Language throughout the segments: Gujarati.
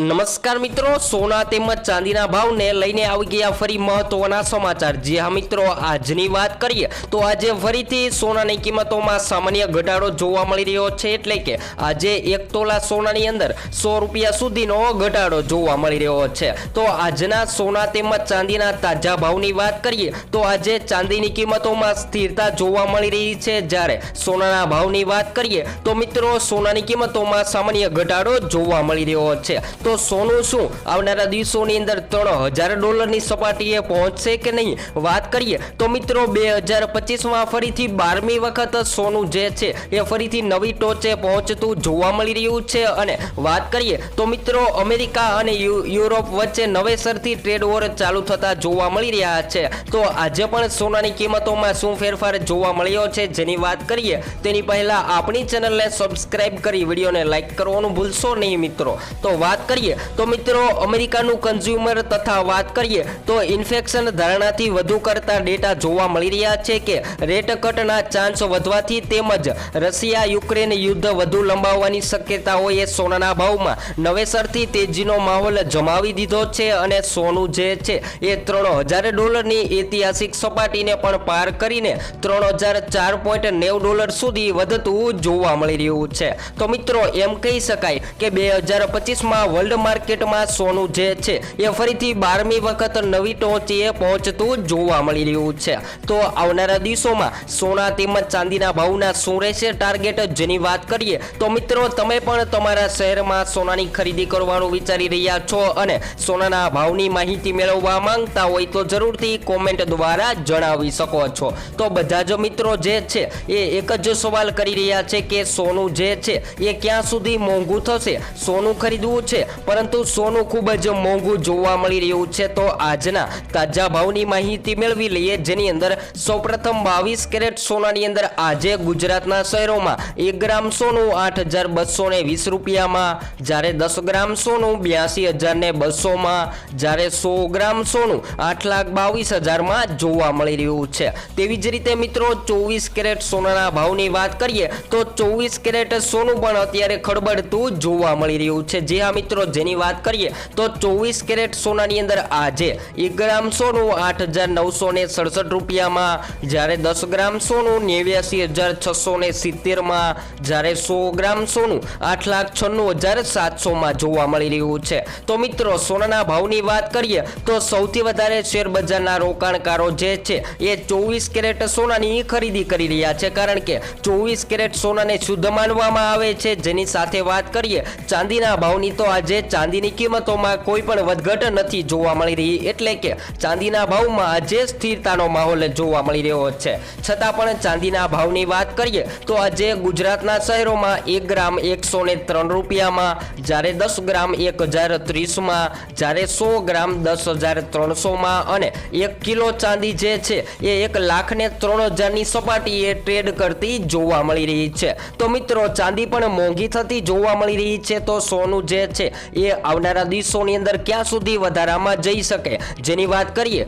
નમસ્કાર મિત્રો, સોના તેમજ ચાંદીના ભાવને લઈને આવી ગયા ફરી મહત્વના સમાચાર. જે હા મિત્રો, આજની વાત કરીએ તો આજે ફરીથી સોનાની કિંમતોમાં સામાન્ય ઘટાડો જોવા મળી રહ્યો છે એટલે કે આજે એક તોલા સોનાની અંદર સો રૂપિયા સુધીનો ઘટાડો જોવા મળી રહ્યો છે. તો આજના સોના તેમજ ચાંદીના તાજા ભાવની વાત કરીએ તો આજે ચાંદીની કિંમતોમાં સ્થિરતા જોવા મળી રહી છે. જ્યારે સોનાના ભાવની વાત કરીએ તો મિત્રો, સોનાની કિંમતોમાં સામાન્ય ઘટાડો જોવા મળી રહ્યો છે. તો સોનું શું? આવનારા દિવસોની અંદર ત્રણ હજાર ડોલરની સપાટીએ પહોંચશે કે નહીં? વાત કરીએ તો મિત્રો, બે હજાર પચીસમાં ફરીથી બારમી વખત સોનું જે છે એ ફરીથી નવી ટોચે પહોંચતું જોવા મળી રહ્યું છે. અને વાત કરીએ તો મિત્રો, અમેરિકા અને યુરોપ વચ્ચે નવેસરથી ટ્રેડ વોર ચાલુ થતા જોવા મળી રહ્યા છે. તો આજે પણ સોનાની કિંમતોમાં શું ફેરફાર જોવા મળ્યો છે જેની વાત કરીએ, તેની પહેલા આપણી ચેનલને સબસ્ક્રાઇબ કરી, વિડીયોને લાઇક કરવાનું ભૂલશો નહીં મિત્રો. તો વાત કરીએ તો મિત્રો, અમેરિકાનું કન્ઝ્યુમર તથા વાત કરીએ, તો ઇન્ફેક્શન ધારણાથી વધુ કરતા ડેટા જોવા મળી રહ્યા છે કે રેટ કટના ચાન્સ વધવાથી તેમજ રશિયા, યુક્રેન યુદ્ધ વધુ લંબાવવાની શક્યતાઓએ સોનાના ભાવમાં નવેસરથી તેજીનો માહોલ જમાવી દીધો છે અને સોનું જે છે એ ત્રણ હજાર ડોલરની ઐતિહાસિક સપાટીને પણ પાર કરીને ત્રણ હજાર ચાર પોઈન્ટ નેવ ડોલર સુધી વધતું જોવા મળી રહ્યું છે. તો મિત્રો, એમ કહી શકાય કે બે હજાર પચીસમાં વર્લ્ડ માર્કેટમાં સોનું જે છે, એ ફરીથી બારમી વખત નવી ટોચીએ પહોંચતું જોવા મળી રહ્યું છે. તો આવનારા દિવસોમાં સોના તેમજ ચાંદીના ભાવના શું રહેશે ટાર્ગેટ જેની વાત કરીએ, તો મિત્રો તમે પણ તમારા શહેરમાં સોનાની ખરીદી કરવાનું વિચારી રહ્યા છો અને સોનાના ભાવની માહિતી મેળવવા માંગતા હોય તો જરૂરથી કોમેન્ટ દ્વારા જણાવી શકો છો. તો બધા જ મિત્રો જે છે, એ એક જ સવાલ કરી રહ્યા છે કે સોનું જે છે, એ ક્યાં સુધી મોંઘું થશે? સોનું ખરીદવું છે પરંતુ સોનું ખૂબ જ મોંઘું જોવા મળી રહ્યું છે, તો આજના તાજા ભાવની માહિતી મેળવી લઈએ જેની અંદર સૌપ્રથમ બાવીસ કેરેટ સોનાની અંદર આજે ગુજરાતના શહેરોમાં એક ગ્રામ સોનું આઠ હજાર બસો ને વીસ રૂપિયામાં, જ્યારે દસ ગ્રામ સોનું બ્યાસી હજાર ને બસોમાં, જ્યારે સો ગ્રામ સોનું આઠ લાખ બાવીસ હજારમાં જોવા મળી રહ્યું છે. તેવી જ રીતે મિત્રો, ચોવીસ કેરેટ સોનાના ભાવની વાત કરીએ, તો ચોવીસ કેરેટ સોનું પણ અત્યારે ખડબડતું જોવા મળી રહ્યું છે. જે આ મિત્રો જેની વાત કરીએ તો ચોવીસ કેરેટ સોનાની અંદર આજે એક ગ્રામ સોનું આઠ હજાર નવસો ને સડસઠ રૂપિયામાં, જ્યારે દસ ગ્રામ સોનું નેવ્યાસી હજાર છસો ને સિત્તેરમાં, જ્યારે સો ગ્રામ સોનું આઠ લાખ છન્નું હજાર સાતસોમાં જોવા મળી રહ્યું છે. તો મિત્રો, સોનાના ભાવની વાત કરીએ તો સૌથી વધારે શેર બજારના રોકાણકારો જે છે એ ચોવીસ કેરેટ સોનાની ખરીદી કરી રહ્યા છે. કારણ કે ચોવીસ કેરેટ સોનાને શુદ્ધ માનવામાં આવે છે. જેની સાથે વાત કરીએ, ચાંદીના ભાવની તો આજે ચાંદીની કિંમતોમાં કોઈ પણ વધઘટ નથી જોવા મળી રહી, એટલે કે ચાંદીના ભાવમાં આજે સ્થિરતાનો માહોલ જોવા મળી રહ્યો છે. છતાં પણ ચાંદીના ભાવની વાત કરીએ, તો આજે ગુજરાતના શહેરોમાં એક ગ્રામ એકસો ને ત્રણ રૂપિયામાં, જ્યારે દસ ગ્રામ એક હજાર ત્રીસમાં, જ્યારે સો ગ્રામ દસ હજાર ત્રણસોમાં અને એક કિલો ચાંદી જે છે, એ એક લાખ ને ત્રણ હજારની સપાટીએ ટ્રેડ કરતી જોવા મળી રહી છે. તો મિત્રો, ચાંદી પણ મોંઘી થતી જોવા મળી રહી છે, તો સોનું જે છે એ આવનારા દિવસોની અંદર ક્યાં સુધી વધારામાં જઈ શકે? જેની વાત કરીએ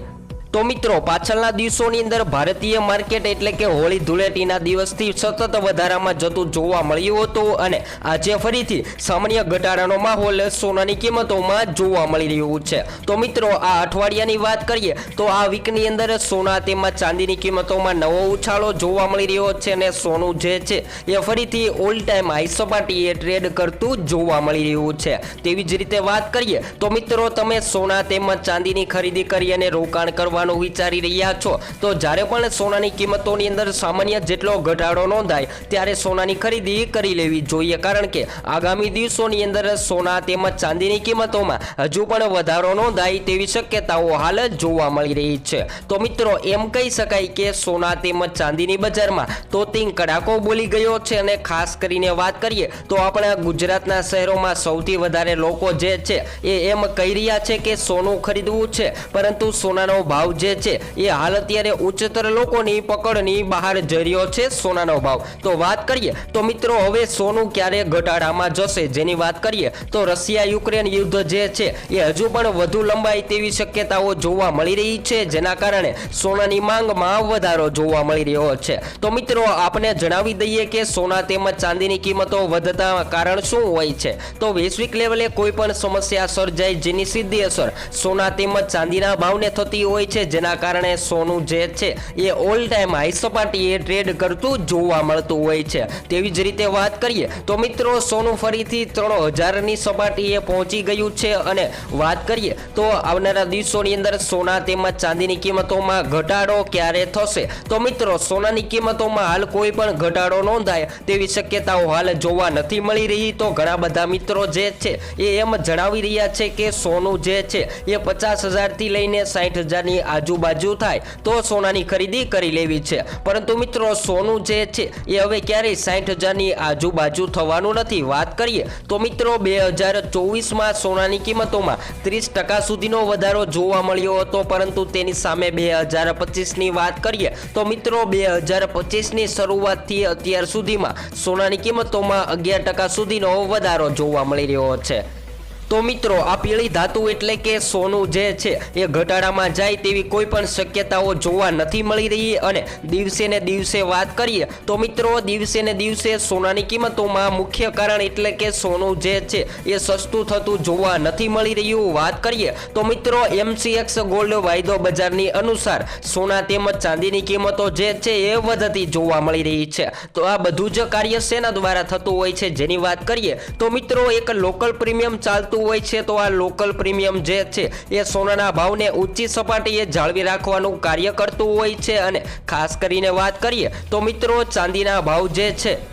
તો મિત્રો, પાછળના દિવસોની અંદર ભારતીય માર્કેટ એટલે કે હોળી ધૂળેટીના દિવસથી સતત વધારામાં જતું જોવા મળ્યું હતું અને આજે ફરીથી સામાન્ય ઘટાડાનો માહોલ સોનાની કિંમતોમાં જોવા મળી રહ્યું છે. તો મિત્રો, આ અઠવાડિયાની વાત કરીએ તો આ વીકની અંદર સોના તેમજ ચાંદીની કિંમતોમાં નવો ઉછાળો જોવા મળી રહ્યો છે અને સોનું જે છે એ ફરીથી ઓલ ટાઈમ હાઈ સપાટીએ ટ્રેડ કરતું જોવા મળી રહ્યું છે. તેવી જ રીતે વાત કરીએ તો મિત્રો, તમે સોના તેમજ ચાંદીની ખરીદી કરી અને રોકાણ કરવાનું વિચારી રહ્યા છો. તો જ્યારે પણ સોનાની કિંમતોની અંદર સામાન્ય જેટલો ઘટાડો નોંધાય, ત્યારે સોનાની ખરીદી કરી લેવી જોઈએ. કારણ કે આગામી દિવસોની અંદર સોના તેમજ ચાંદીની કિંમતોમાં હજુ પણ વધારો નોંધાય તેવી શક્યતાઓ હાલ જોવા મળી રહી છે. તો મિત્રો, એમ કહી શકાય કે સોના તેમજ ચાંદીની બજારમાં તોતિંગ કડાકો બોલી ગયો છે અને ખાસ કરીને વાત કરીએ તો આપણા ગુજરાતના શહેરોમાં સૌથી વધારે લોકો જે છે એ એમ કહી રહ્યા છે કે સોનું ખરીદવું છે. પરંતુ સોનાનો ભાવ જે છે એ હાલ અત્યારે ઉચ્ચતર લોકોની પકડની બહાર જઈ રહ્યો છે સોનાનો ભાવ. તો વાત કરીએ, તો મિત્રો હવે સોનું ક્યારે ઘટાડામાં જશે જેની વાત કરીએ, તો રશિયા યુક્રેન યુદ્ધ જે છે એ હજુ પણ વધુ લંબાઈ તેવી શક્યતાઓ જોવા મળી રહી છે, જેના કારણે સોનાની માંગમાં વધારો જોવા મળી રહ્યો છે. તો મિત્રો, આપને જણાવી દઈએ કે સોના તેમજ ચાંદીની કિંમતો વધતા કારણ શું હોય છે? તો વૈશ્વિક લેવલે કોઈ પણ સમસ્યા સર્જાય જેની સીધી અસર સોના તેમજ ચાંદીના ભાવને થતી હોય છે જેના કારણે સોનું જે છે, એ ઓલ ટાઈમ હાઈ સપાટીએ ટ્રેડ કરતું જોવા મળતું હોય છે. તેવી જ રીતે વાત કરીએ, તો મિત્રો, સોનું ફરીથી ત્રણ હજારની સપાટીએ પહોંચી ગયું છે અને વાત કરીએ, તો આવનારા દિવસોની અંદર સોના તેમજ ચાંદીની કિંમતોમાં ઘટાડો ક્યારે થશે? તો મિત્રો, સોનાની કિંમતોમાં હાલ કોઈ પણ ઘટાડો નોંધાય તેવી શક્યતાઓ હાલ જોવા નથી મળી રહી. તો ઘણા બધા મિત્રો જે છે, એ એમ જણાવી રહ્યા છે કે સોનું જે છે, એ પચાસ હજારથી લઈને સાઠ હજારની આજુબાજુ થાય તો સોનાની ખરીદી કરી લેવી છે. પરંતુ મિત્રો, સોનું જે છે, એ હવે ક્યારેય સાઠ હજારની આજુબાજુ થવાનું નથી. વાત કરીએ તો મિત્રો, બે હજાર ચોવીસમાં સોનાની કિંમતોમાં ત્રીસ ટકા સુધીનો વધારો જોવા મળ્યો હતો. પરંતુ તેની સામે બે હજાર પચીસની વાત કરીએ તો મિત્રો, બે હજાર પચીસની શરૂઆતથી અત્યાર સુધીમાં સોનાની કિંમતોમાં અગિયાર ટકા સુધીનો વધારો જોવા મળી રહ્યો છે. તો મિત્રો, આ પીળી ધાતુ એટલે કે સોનું જે છે, એ ઘટાડામાં જાય તેવી કોઈ પણ શક્યતાઓ જોવા નથી મળી રહી અને દિવસે ને દિવસે વાત કરીએ તો મિત્રો, દિવસે ને દિવસે સોનાની કિંમતોમાં મુખ્ય કારણ એટલે કે સોનું જે છે, એ સસ્તું થતું જોવા નથી મળી રહ્યું. વાત કરીએ તો મિત્રો, એમસીએક્સ ગોલ્ડ વાયદો બજારની અનુસાર સોના તેમજ ચાંદીની કિંમતો જે છે, એ વધતી જોવા મળી રહી છે. તો આ બધું જ કાર્ય શેના દ્વારા થતું હોય છે. જેની વાત કરીએ તો મિત્રો, એક લોકલ પ્રીમિયમ ચાલતું હોય છે, તો આ લોકલ પ્રીમિયમ જે છે, એ સોનાના ભાવને ઊંચી સપાટીએ જાળવી રાખવાનું કાર્ય કરતું હોય છે. અને ખાસ કરીને વાત કરીએ, તો મિત્રો, ચાંદીના ભાવ જે છે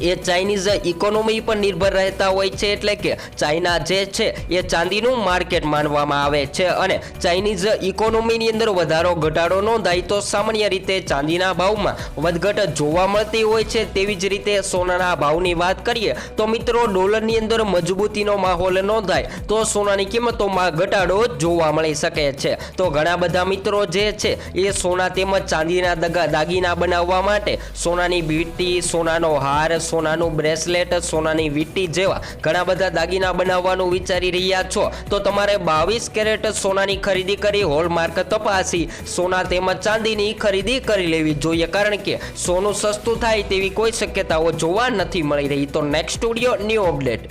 એ ચાઇનીઝ ઇકોનોમી પર નિર્ભર રહેતા હોય છે એટલે કે ચાઇના જે છે એ ચાંદીનું માર્કેટ માનવામાં આવે છે અને ચાઇનીઝ ઇકોનોમીની અંદર વધારો ઘટાડો નોંધાય તો સામાન્ય રીતે ચાંદીના ભાવમાં વધઘટ જોવા મળતી હોય છે. તેવી જ રીતે સોનાના ભાવની વાત કરીએ તો મિત્રો ડોલરની અંદર મજબૂતીનો માહોલ નોંધાય તો સોનાની કિંમતોમાં ઘટાડો જોવા મળી શકે છે. તો ઘણા બધા મિત્રો જે છે એ સોના તેમજ ચાંદીના દગા દાગીના બનાવવા માટે સોનાની બીટી સોનાનો હાર સોનાનું બ્રેસલેટ, સોનાની વીંટી જેવા ઘણા બધા દાગીના બનાવવાનું વિચારી રહ્યા છો. તો તમારે બાવીસ કેરેટ સોનાની ખરીદી કરી હોલમાર્ક તપાસી. સોના તેમજ ચાંદીની ખરીદી કરી લેવી જોઈએ. કારણ કે સોનું સસ્તું થાય તેવી કોઈ શક્યતાઓ જોવા નથી મળી રહી. તો નેક્સ્ટ સ્ટુડિયો ન્યૂ અપડેટ